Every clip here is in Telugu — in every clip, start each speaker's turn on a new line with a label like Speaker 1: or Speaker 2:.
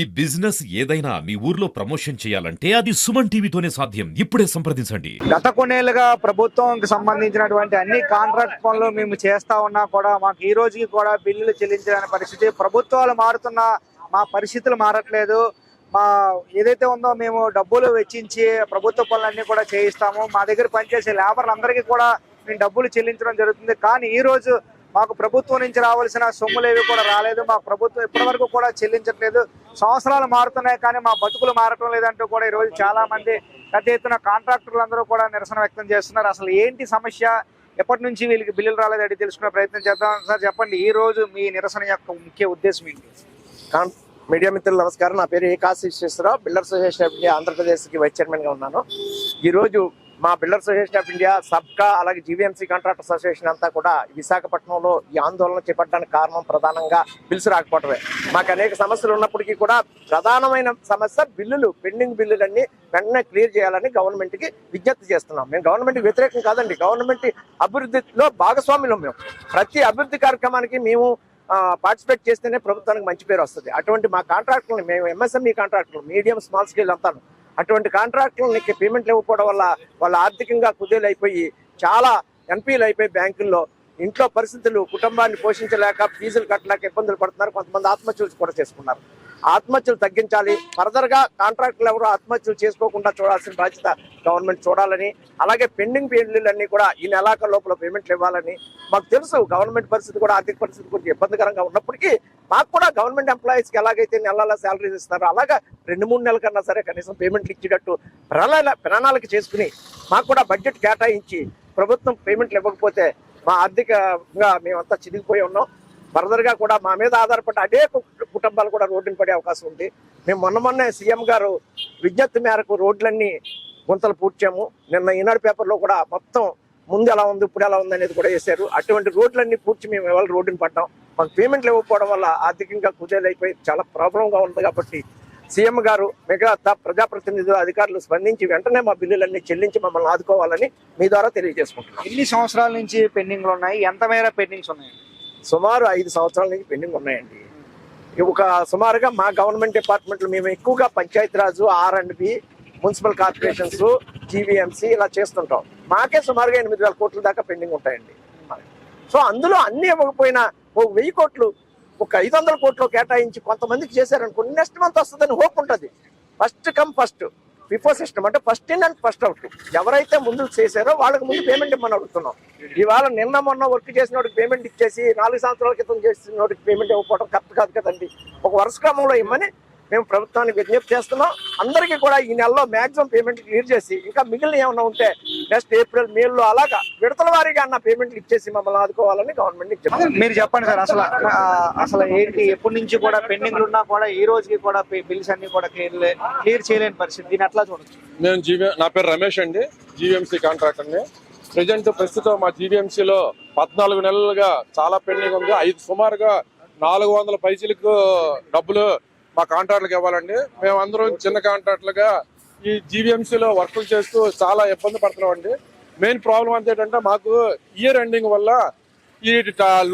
Speaker 1: ఈ బిజినెస్ ఏదైనా మీ ఊర్లో ప్రమోషన్ చేయాలంటే అది సుమన్ టీవీతోనే సాధ్యం. ఇప్పుడే సంప్రదించండి.
Speaker 2: గత కొన్నేళ్ళుగా ప్రభుత్వంకి సంబంధించినటువంటి అన్ని కాంట్రాక్ట్ పనులు మేము చేస్తా ఉన్నా కూడా మాకు ఈ రోజుకి కూడా బిల్లులు చెల్లించలేని పరిస్థితి. ప్రభుత్వాలు మారుతున్న మా పరిస్థితులు మారట్లేదు. మా ఏదైతే ఉందో మేము డబ్బులు వెచ్చించి ప్రభుత్వ పనులన్నీ కూడా చేయిస్తాము. మా దగ్గర పనిచేసే లేబర్లందరికీ కూడా మేము డబ్బులు చెల్లించడం జరుగుతుంది. కానీ ఈ రోజు మాకు ప్రభుత్వం నుంచి రావాల్సిన సొమ్ములు ఏవి కూడా రాలేదు. మాకు ప్రభుత్వం ఇప్పటివరకు కూడా చెల్లించట్లేదు. సంవత్సరాలు మారుతున్నాయి కానీ మా బతుకులు మారటం లేదంటూ కూడా ఈరోజు చాలా మంది పెద్ద ఎత్తున కాంట్రాక్టర్లు అందరూ కూడా నిరసన వ్యక్తం చేస్తున్నారు. అసలు ఏంటి సమస్య? ఎప్పటి నుంచి వీళ్ళకి బిల్లులు రాలేదు అడిగి తెలుసుకునే ప్రయత్నం చేద్దాం. సార్ చెప్పండి ఈ రోజు మీ నిరసన యొక్క ముఖ్య ఉద్దేశం ఏంటి?
Speaker 3: మీడియా మిత్రులు నమస్కారం. నా పేరు A Visweswararao builder association of India ఆంధ్రప్రదేశ్కి వైస్ చైర్మన్గా ఉన్నాను. ఈరోజు మా బిల్డర్ అసోసియేషన్ ఆఫ్ ఇండియా సబ్కా అలాగే జీవీఎంసీ కాంట్రాక్టర్ అసోసియేషన్ అంతా కూడా విశాఖపట్నంలో ఈ ఆందోళన చేపట్టడానికి కారణం ప్రధానంగా బిల్స్ రాకపోవటమే. మాకు అనేక సమస్యలు ఉన్నప్పటికీ కూడా ప్రధానమైన సమస్య బిల్లులు పెండింగ్ బిల్లులన్నీ వెంటనే క్లియర్ చేయాలని గవర్నమెంట్కి విజ్ఞప్తి చేస్తున్నాం. మేము గవర్నమెంట్కి వ్యతిరేకం కాదండి. గవర్నమెంట్ అభివృద్ధిలో భాగస్వాములు మేము. ప్రతి అభివృద్ధి కార్యక్రమానికి మేము పార్టిసిపేట్ చేస్తేనే ప్రభుత్వానికి మంచి పేరు వస్తుంది. అటువంటి మా కాంట్రాక్టులు మేము ఎంఎస్ఎంఈ కాంట్రాక్టులు మీడియం స్మాల్ స్కేల్ అంతాను. అటువంటి కాంట్రాక్టులకి పేమెంట్లు ఇవ్వకపోవడం వల్ల వాళ్ళు ఆర్థికంగా కుదేలు అయిపోయి చాలా ఎన్పీలు అయిపోయి బ్యాంకుల్లో ఇంట్లో పరిస్థితులు కుటుంబాన్ని పోషించలేక ఫీజులు కట్టలేక ఇబ్బందులు పడుతున్నారు. కొంతమంది ఆత్మహత్యలు కూడా చేసుకున్నారు. ఆత్మహత్యలు తగ్గించాలి. ఫర్దర్గా కాంట్రాక్టులు ఎవరు ఆత్మహత్యలు చేసుకోకుండా చూడాల్సిన బాధ్యత గవర్నమెంట్ చూడాలని అలాగే పెండింగ్ బిల్లులన్నీ కూడా ఈ నెలాఖరు లోపల పేమెంట్లు ఇవ్వాలని మాకు తెలుసు. గవర్నమెంట్ పరిస్థితి కూడా ఆర్థిక పరిస్థితి కొంచెం ఇబ్బందికరంగా ఉన్నప్పటికీ మాకు కూడా గవర్నమెంట్ ఎంప్లాయీస్కి ఎలాగైతే నెలల శాలరీస్ ఇస్తారో అలాగా రెండు మూడు నెలల కన్నా సరే కనీసం పేమెంట్లు ఇచ్చేటట్టు ప్రణాళిక ప్రణాళిక చేసుకుని మాకు కూడా బడ్జెట్ కేటాయించి ప్రభుత్వం పేమెంట్లు ఇవ్వకపోతే మా ఆర్థికంగా మేమంతా చిరిగిపోయి ఉన్నాం. ఫర్దర్గా కూడా మా మీద ఆధారపడి అనేక కుటుంబాలు కూడా రోడ్డుని పడే అవకాశం ఉంది. మేము మొన్న మొన్నే సీఎం గారు విజ్ఞప్తి మేరకు రోడ్లన్నీ గుంతలు పూడ్చాము. నిన్న ఈనాడు పేపర్లో కూడా మొత్తం ముందు ఎలా ఉంది ఇప్పుడు ఎలా ఉంది అనేది కూడా వేశారు. అటువంటి రోడ్లన్నీ పూడ్చి మేము ఇవాళ రోడ్డుని పడ్డాం. మాకు పేమెంట్లు ఇవ్వకపోవడం వల్ల ఆర్థికంగా కుదేలైపోయి చాలా ప్రాబ్లంగా ఉంది కాబట్టి సీఎం గారు మిగతా ప్రజాప్రతినిధులు అధికారులు స్పందించి వెంటనే మా బిల్లులన్నీ చెల్లించి మమ్మల్ని ఆదుకోవాలని మీ ద్వారా తెలియజేసుకుంటున్నాం.
Speaker 2: ఎన్ని సంవత్సరాల నుంచి పెండింగ్లు ఉన్నాయి? ఎంత మేర పెండింగ్స్ ఉన్నాయి?
Speaker 3: సుమారు ఐదు సంవత్సరాల నుంచి పెండింగ్ ఉన్నాయండి. ఒక సుమారుగా మా గవర్నమెంట్ డిపార్ట్మెంట్లు మేము ఎక్కువగా Panchayatiraj R and B municipal corporations GVMC ఇలా చేస్తుంటాం. మాకే సుమారుగా ఎనిమిది వేల కోట్ల దాకా పెండింగ్ ఉంటాయండి. సో అందులో అన్ని ఇవ్వకపోయినా ఒక వెయ్యి కోట్లు ఒక ఐదు వందల కోట్లు కేటాయించి కొంతమందికి చేశారనుకోండి నెక్స్ట్ మంత్ వస్తుందని హోప్ ఉంటుంది. First come first. Before system. అంటే first in and first out ఎవరైతే ముందు చేశారో వాళ్ళకి ముందు పేమెంట్ ఇమ్మని అడుగుతున్నాం. ఇవాళ నిన్న మొన్న వర్క్ చేసిన వాడికి పేమెంట్ ఇచ్చేసి నాలుగు సంవత్సరాల క్రితం చేసిన వాడికి పేమెంట్ ఇవ్వకపోవడం కరెక్ట్ కాదు కదండి. ఒక వరుస క్రమంలో ఇమ్మని మేము ప్రభుత్వానికి విజ్ఞప్తి చేస్తున్నాం. అందరికీ కూడా ఈ నెలలో మాక్సిమం పేమెంట్ క్లియర్ చేసి ఇంకా మిగిలిన ఏమైనా ఉంటే నెక్స్ట్ ఏప్రిల్ మేలో అలాగా విడతల వారీగా అన్న పేమెంట్లు ఇచ్చేసి మమ్మల్ని ఆదుకోవాలని గవర్నమెంట్
Speaker 2: మీరు చెప్పండి సార్ అసలు అసలు ఏంటి? ఎప్పటి నుంచి కూడా పెండింగ్లు ఉన్నా కూడా ఈ రోజుకి కూడా బిల్స్ అన్ని కూడా క్లియర్ క్లియర్ చేయలేని పరిస్థితి. దీన్ని ఎట్లా చూడొచ్చు?
Speaker 4: మేము జీవీ నా పేరు రమేష్ అండి జీవీఎంసీ కాంట్రాక్టర్ని. ప్రజెంట్ ప్రస్తుతం మా జీవీఎంసీలో పద్నాలుగు నెలలుగా చాలా పెండింగ్ ఉంది. ఐదు సుమారుగా నాలుగు వందల పైసలకు డబ్బులు మా కాంట్రాక్టులకు ఇవ్వాలండి. మేమందరం చిన్న కాంట్రాక్టులుగా ఈ జీవీఎంసీలో వర్కులు చేస్తూ చాలా ఇబ్బంది పడుతున్నాం అండి మెయిన్ ప్రాబ్లం అంతా ఏంటంటే మాకు ఇయర్ ఎండింగ్ వల్ల ఈ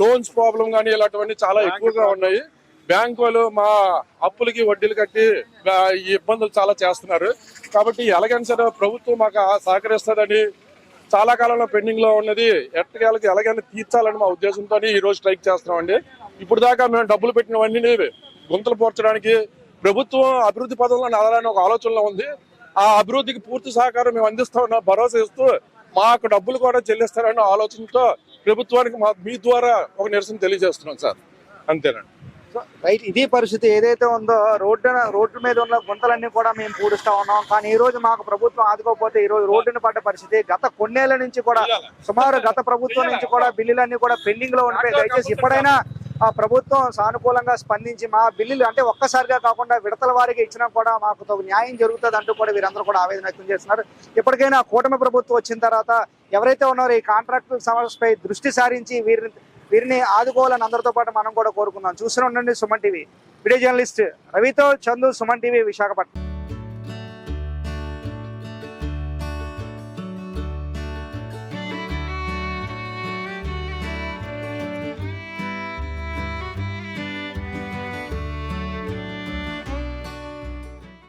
Speaker 4: లోన్స్ ప్రాబ్లం కానీ ఇలాంటివన్నీ చాలా ఎక్కువగా ఉన్నాయి. బ్యాంకు వాళ్ళు మా అప్పులకి వడ్డీలు కట్టి ఈ ఇబ్బందులు చాలా చేస్తున్నారు. కాబట్టి ఎలాగైనా సరే ప్రభుత్వం మాకు సహకరిస్తుందని చాలా కాలంలో పెండింగ్లో ఉన్నది. ఎట్టకేళ్ళకి ఎలాగైనా తీర్చాలని మా ఉద్దేశంతో ఈ రోజు స్ట్రైక్ చేస్తున్నామండి. ఇప్పుడు దాకా మేము డబ్బులు పెట్టినవన్నీ గుంతలు పోర్చడానికి ప్రభుత్వం అభివృద్ధి పదంలో నడాలని ఒక ఆలోచనలో ఉంది. ఆ అభివృద్ధికి పూర్తి సహకారం మేము అందిస్తామన్న భరోసా ఇస్తూ మాకు డబ్బులు కూడా చెల్లిస్తారన్న ఆలోచనతో ప్రభుత్వానికి మా మీ ద్వారా ఒక నిరసన తెలియజేస్తున్నాం సార్. అంతేనండి.
Speaker 2: రైట్ ఇది పరిస్థితి ఏదైతే ఉందో రోడ్డు రోడ్డు మీద ఉన్న గుంతలన్నీ కూడా మేము పూడుస్తా ఉన్నాం. కానీ ఈ రోజు మాకు ప్రభుత్వం ఆదుకోకపోతే ఈ రోజు రోడ్డున పడ్డ పరిస్థితి గత కొన్నేళ్ళ నుంచి కూడా సుమారు గత ప్రభుత్వం నుంచి కూడా బిల్లులన్నీ కూడా పెండింగ్లో ఉండిపోయి దయచేసి ఇప్పుడైనా ప్రభుత్వం సానుకూలంగా స్పందించి మా బిల్లులు అంటే ఒక్కసారిగా కాకుండా విడతల వారికి ఇచ్చినా కూడా మాకు తగు న్యాయం జరుగుతుంది అంటూ కూడా వీరందరూ కూడా ఆవేదన వ్యక్తం చేస్తున్నారు. ఇప్పటికైనా కూటమి ప్రభుత్వం వచ్చిన తర్వాత ఎవరైతే ఉన్నారో ఈ కాంట్రాక్ట్ సమస్యపై దృష్టి సారించి వీరిని వీరిని ఆదుకోవాలని అందరితో పాటు మనం కూడా కోరుకుందాం. చూస్తూనే ఉండండి సుమన్ టీవీ. వీడియో జర్నలిస్ట్ రవితో చందు సుమన్ టీవీ విశాఖపట్నం.